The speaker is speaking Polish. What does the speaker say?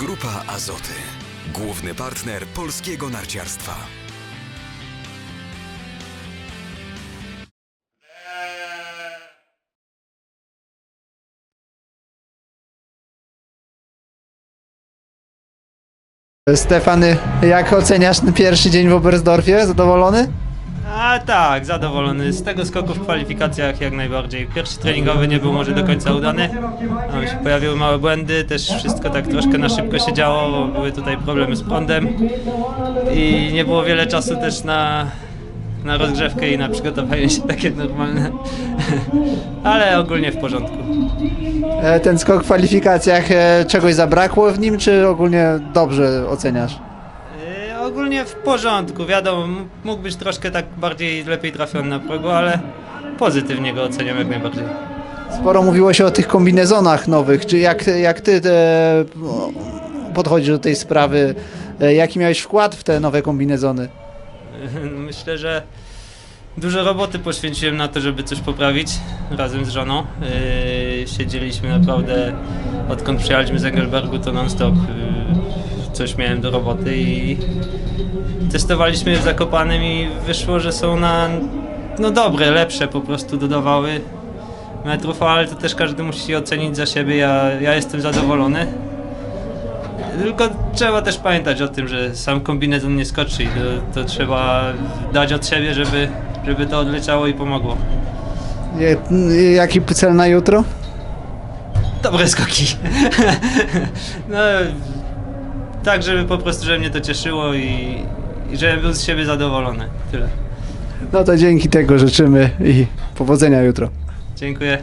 Grupa Azoty. Główny partner polskiego narciarstwa. Stefany, jak oceniasz ten pierwszy dzień w Oberstdorfie? Zadowolony? A tak, zadowolony. Z tego skoku w kwalifikacjach jak najbardziej. Pierwszy treningowy nie był może do końca udany. Tam się pojawiły małe błędy, też wszystko tak troszkę na szybko się działo, bo były tutaj problemy z prądem i nie było wiele czasu też na, na rozgrzewkę i na przygotowanie się takie normalne. Ale ogólnie w porządku. E, Ten skok w kwalifikacjach, e, czegoś zabrakło w nim, czy ogólnie dobrze oceniasz? Ogólnie w porządku, wiadomo, mógł być troszkę tak bardziej lepiej trafiony na progu, ale pozytywnie go oceniam jak najbardziej. Sporo mówiło się o tych kombinezonach nowych, czy jak, jak ty e, podchodzisz do tej sprawy? E, Jaki miałeś wkład w te nowe kombinezony? Myślę, że dużo roboty poświęciłem na to, żeby coś poprawić razem z żoną. Yy, siedzieliśmy naprawdę, odkąd przyjechaliśmy z Engelbergu, to non-stop yy, coś miałem do roboty i testowaliśmy je w Zakopanem i wyszło, że są na no dobre, lepsze po prostu dodawały metrów, ale to też każdy musi ocenić za siebie. Ja, ja jestem zadowolony. Tylko trzeba też pamiętać o tym, że sam kombinezon nie skoczy i to, to trzeba dać od siebie, żeby, żeby to odleciało i pomogło. Jaki cel na jutro? Dobre skoki. no, tak, żeby po prostu, żeby mnie to cieszyło i, i żebym był z siebie zadowolony. Tyle. No to dzięki tego życzymy i powodzenia jutro. Dziękuję.